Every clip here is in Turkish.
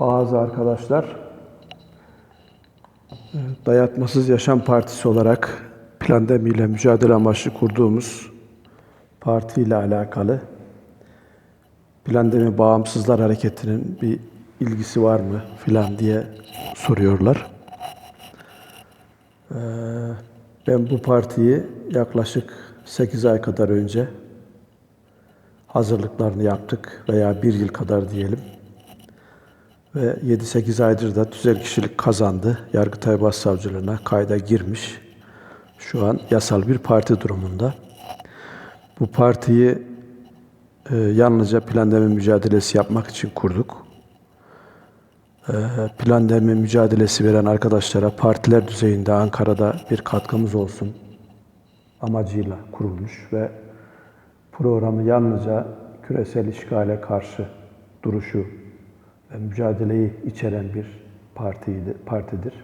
Bazı arkadaşlar e, Dayatmasız Yaşam Partisi olarak plandemiyle mücadele amaçlı kurduğumuz partiyle alakalı Plandemi Bağımsızlar Hareketi'nin bir ilgisi var mı filan diye soruyorlar. Ee, Ben bu partiyi yaklaşık 8 ay kadar önce hazırlıklarını yaptık veya bir yıl kadar diyelim. Ve 7-8 aydır da tüzel kişilik kazandı. Yargıtay Başsavcılığına kayda girmiş. Şu an yasal bir parti durumunda. Bu partiyi e, yalnızca plandemi mücadelesi yapmak için kurduk. E, plandemi mücadelesi veren arkadaşlara partiler düzeyinde Ankara'da bir katkımız olsun amacıyla kurulmuş ve programı yalnızca küresel işgale karşı duruşu mücadeleyi içeren bir partiydi, partidir.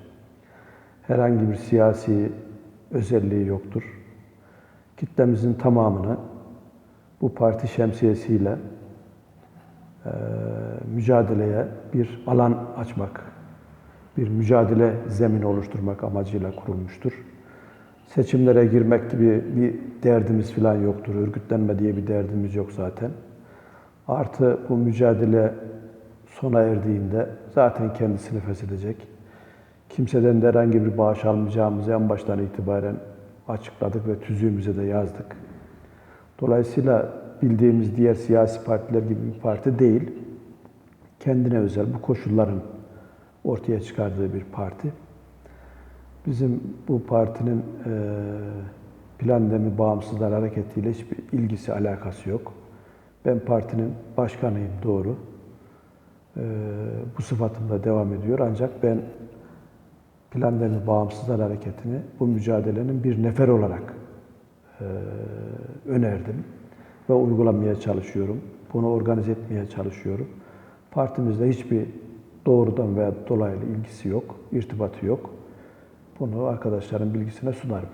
Herhangi bir siyasi özelliği yoktur. Kitlemizin tamamını bu parti şemsiyesiyle eee, mücadeleye bir alan açmak, bir mücadele zemini oluşturmak amacıyla kurulmuştur. Seçimlere girmek gibi bir derdimiz falan yoktur. Örgütlenme diye bir derdimiz yok zaten. Artı bu mücadele sona erdiğinde zaten kendisini feshedecek. Kimseden de herhangi bir bağış almayacağımızı en baştan itibaren açıkladık ve tüzüğümüze de yazdık. Dolayısıyla bildiğimiz diğer siyasi partiler gibi bir parti değil, kendine özel bu koşulların ortaya çıkardığı bir parti. Bizim bu partinin plandemi bağımsızlar hareketiyle hiçbir ilgisi, alakası yok. Ben partinin başkanıyım, doğru. Eee, bu sıfatımda devam ediyor. Ancak ben plandemi bağımsızlar hareketini bu mücadelenin bir nefer olarak eee, önerdim ve uygulamaya çalışıyorum. Bunu organize etmeye çalışıyorum. Partimizde hiçbir doğrudan veya dolaylı ilgisi yok, irtibatı yok. Bunu arkadaşların bilgisine sunarım.